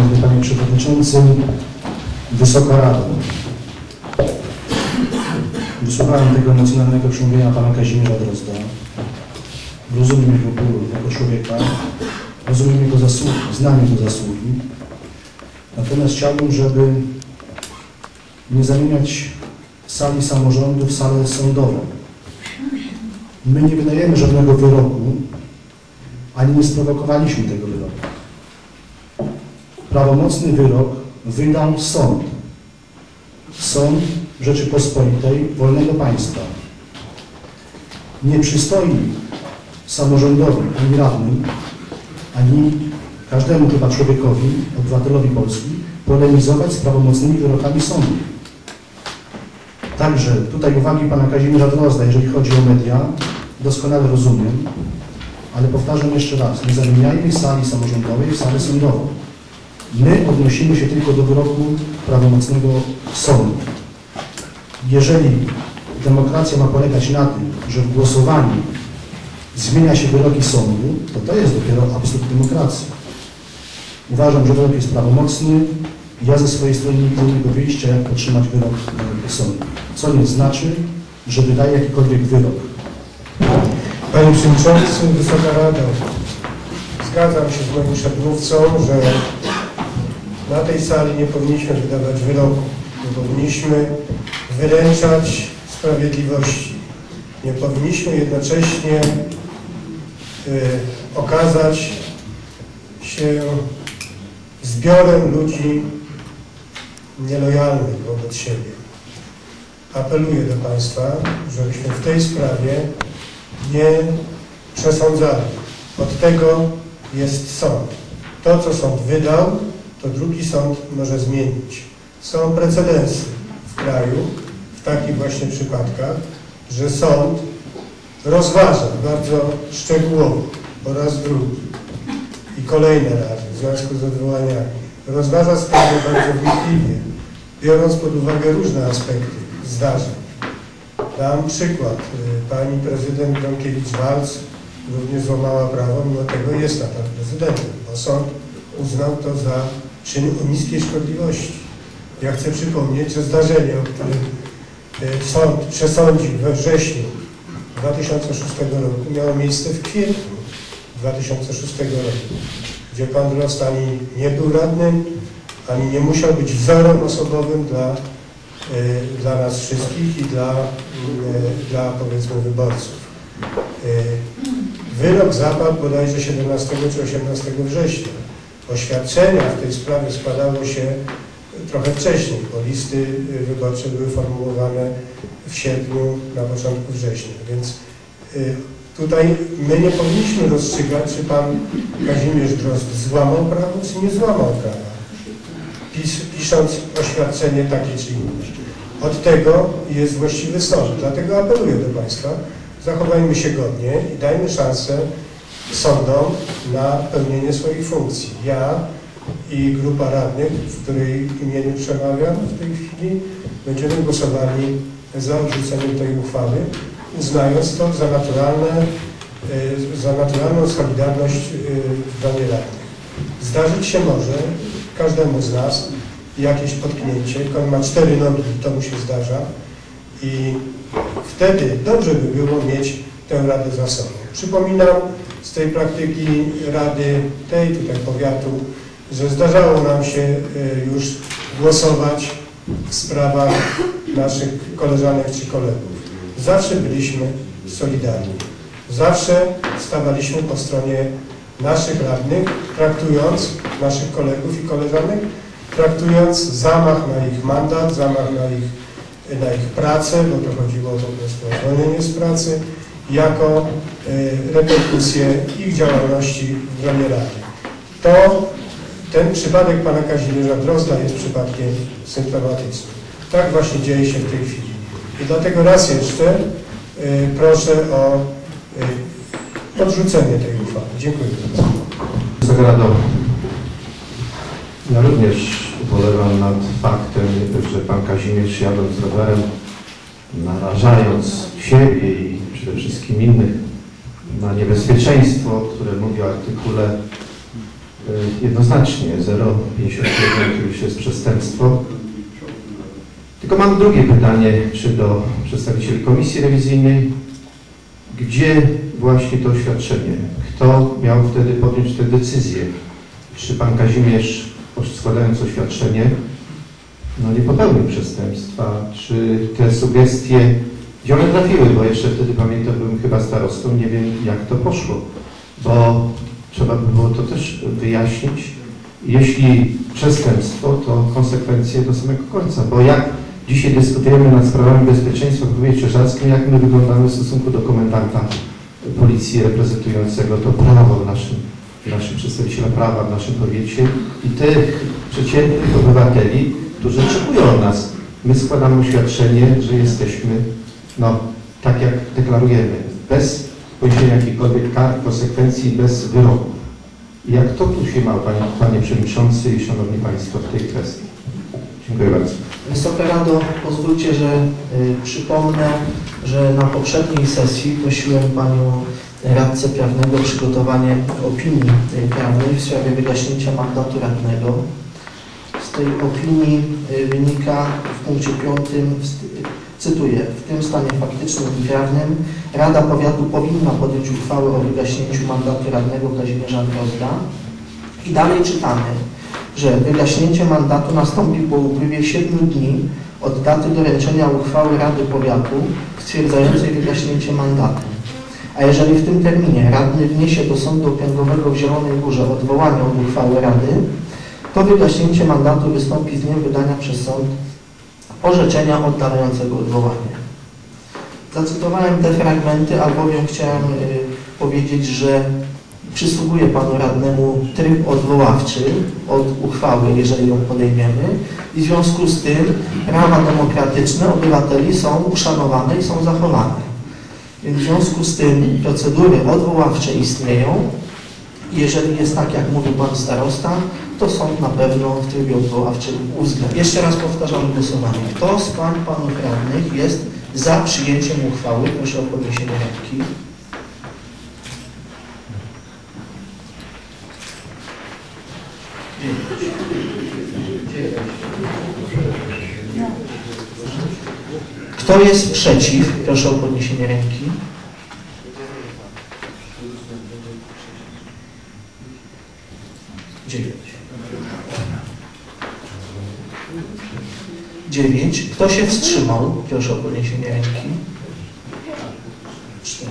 Szanowny Panie Przewodniczący, Wysoka Rado. Wysłuchałem tego emocjonalnego przemówienia Pana Kazimierza Drozda. Rozumiem jego ból jako człowieka, rozumiem jego zasługi, znam jego zasługi. Natomiast chciałbym, żeby nie zamieniać sali samorządu w salę sądową. My nie wydajemy żadnego wyroku, ani nie sprowokowaliśmy tego wyroku. Prawomocny wyrok wydał sąd. Sąd Rzeczypospolitej, wolnego państwa. Nie przystoi samorządowi, ani radnym, ani każdemu chyba człowiekowi, obywatelowi Polski, polemizować z prawomocnymi wyrokami sądu. Także tutaj uwagi pana Kazimierza Drozda, jeżeli chodzi o media, doskonale rozumiem, ale powtarzam jeszcze raz, nie zamieniajmy sali samorządowej w salę sądową. My odnosimy się tylko do wyroku prawomocnego sądu. Jeżeli demokracja ma polegać na tym, że w głosowaniu zmienia się wyroki sądu, to to jest dopiero absurd demokracji. Uważam, że wyrok jest prawomocny. Ja ze swojej strony nie widzę innego wyjścia, jak podtrzymać wyrok e, sądu. Co nie znaczy, że wydaje jakikolwiek wyrok. Panie Przewodniczący, Wysoka Rado, zgadzam się z moim przedmówcą, że na tej sali nie powinniśmy wydawać wyroku. Nie powinniśmy wyręczać sprawiedliwości. Nie powinniśmy jednocześnie y, okazać się zbiorem ludzi nielojalnych wobec siebie. Apeluję do Państwa, żebyśmy w tej sprawie nie przesądzali. Od tego jest sąd. To, co sąd wydał, to drugi sąd może zmienić. Są precedensy w kraju, w takich właśnie przypadkach, że sąd rozważa bardzo szczegółowo po raz drugi i kolejne razy w związku z odwołaniami, rozważa sprawę bardzo wnikliwie, biorąc pod uwagę różne aspekty zdarzeń. Dam przykład. Y, Pani prezydent Gronkiewicz-Walc również złamała prawo, mimo tego jest nadal prezydentem, bo sąd uznał to za czyn o niskiej szkodliwości. Ja chcę przypomnieć, że zdarzenie, o którym y, sąd przesądził we wrześniu 2006 roku miało miejsce w kwietniu 2006 roku, gdzie pan Drost ani nie był radnym, ani nie musiał być wzorem osobowym dla y, dla nas wszystkich i dla, y, dla powiedzmy wyborców. Wyrok zapadł bodajże 17 czy 18 września. Oświadczenia w tej sprawie składało się trochę wcześniej, bo listy wyborcze były formułowane w sierpniu, na początku września, więc y, tutaj my nie powinniśmy rozstrzygać, czy pan Kazimierz Drozd złamał prawo, czy nie złamał prawa, pis, pisząc oświadczenie takie czy inne. Od tego jest właściwy sąd. Dlatego apeluję do Państwa, zachowajmy się godnie i dajmy szansę sądom na pełnienie swoich funkcji. Ja i grupa radnych, w której imieniu przemawiam w tej chwili, będziemy głosowali za odrzuceniem tej uchwały, uznając to za, naturalne, y, za naturalną solidarność y, w gronie radnych. Zdarzyć się może każdemu z nas jakieś potknięcie, on ma cztery nogi, to mu się zdarza i wtedy dobrze by było mieć tę radę za sobą. Przypominam z tej praktyki rady tej tutaj powiatu, że zdarzało nam się y, już głosować w sprawach naszych koleżanek czy kolegów. Zawsze byliśmy solidarni. Zawsze stawaliśmy po stronie naszych radnych, traktując naszych kolegów i koleżanek traktując zamach na ich mandat, zamach na ich, na ich pracę, bo to chodziło po prostu o zwolnienie z pracy, jako y, reperkusję ich działalności w gronie Rady. To ten przypadek pana Kazimierza Drozda jest przypadkiem symptomatycznym. Tak właśnie dzieje się w tej chwili. I dlatego raz jeszcze y, proszę o y, odrzucenie tej uchwały. Dziękuję bardzo. Wysoka Rado, ja również ubolewam nad faktem, że pan Kazimierz jadąc rowerem, narażając siebie i przede wszystkim innych na niebezpieczeństwo, które mówi o artykule y, jednoznacznie 0,51 to już jest przestępstwo. Tylko mam drugie pytanie, czy do przedstawicieli Komisji Rewizyjnej. Gdzie właśnie to oświadczenie? Kto miał wtedy podjąć tę decyzję? Czy pan Kazimierz, składając oświadczenie, no nie popełnił przestępstwa? Czy te sugestie, gdzie one trafiły? Bo jeszcze wtedy pamiętam, byłem chyba starostą, nie wiem jak to poszło. Bo trzeba by było to też wyjaśnić. Jeśli przestępstwo, to konsekwencje do samego końca. Bo jak dzisiaj dyskutujemy nad sprawami bezpieczeństwa w powiecie czerzaskim, jak my wyglądamy w stosunku do komendanta policji reprezentującego to prawo w naszym, naszym przedstawiciela prawa w naszym powiecie i tych przeciętnych obywateli, którzy oczekują od nas. My składamy oświadczenie, że jesteśmy, no, tak jak deklarujemy, bez poniesienia jakichkolwiek kar, konsekwencji, bez wyroku. Jak to tu się ma, Panie, Panie Przewodniczący i Szanowni Państwo, w tej kwestii? Dziękuję bardzo. Wysoka Rado, pozwólcie, że y, przypomnę, że na poprzedniej sesji prosiłem Panią radcę prawnego o przygotowanie opinii prawnej w sprawie wygaśnięcia mandatu radnego. Z tej opinii y, wynika w punkcie piątym, w st- cytuję, w tym stanie faktycznym i prawnym Rada Powiatu powinna podjąć uchwałę o wygaśnięciu mandatu radnego Kazimierza Drozda. I dalej czytamy, że wygaśnięcie mandatu nastąpi po upływie 7 dni od daty doręczenia uchwały Rady Powiatu stwierdzającej wygaśnięcie mandatu. A jeżeli w tym terminie radny wniesie do Sądu Okręgowego w Zielonej Górze odwołanie od uchwały Rady, to wygaśnięcie mandatu wystąpi z dniem wydania przez sąd orzeczenia oddalającego odwołanie. Zacytowałem te fragmenty, albowiem chciałem y, powiedzieć, że przysługuje Panu Radnemu tryb odwoławczy od uchwały, jeżeli ją podejmiemy i w związku z tym prawa demokratyczne obywateli są uszanowane i są zachowane. Więc w związku z tym procedury odwoławcze istnieją. Jeżeli jest tak, jak mówił Pan Starosta, to sąd na pewno w trybie odwoławczym uwzględni. Jeszcze raz powtarzam głosowanie. Kto z Pań Panów Radnych jest za przyjęciem uchwały? Proszę o podniesienie ręki. Kto jest przeciw? Proszę o podniesienie ręki. Dziewięć. Dziewięć. Kto się wstrzymał? Proszę o podniesienie ręki. Cztery.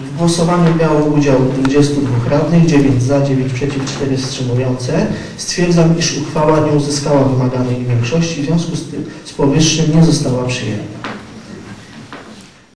W głosowaniu brało udział 22 radnych, 9 za, 9 przeciw, 4 wstrzymujące. Stwierdzam, iż uchwała nie uzyskała wymaganej większości, w związku z tym z powyższym nie została przyjęta.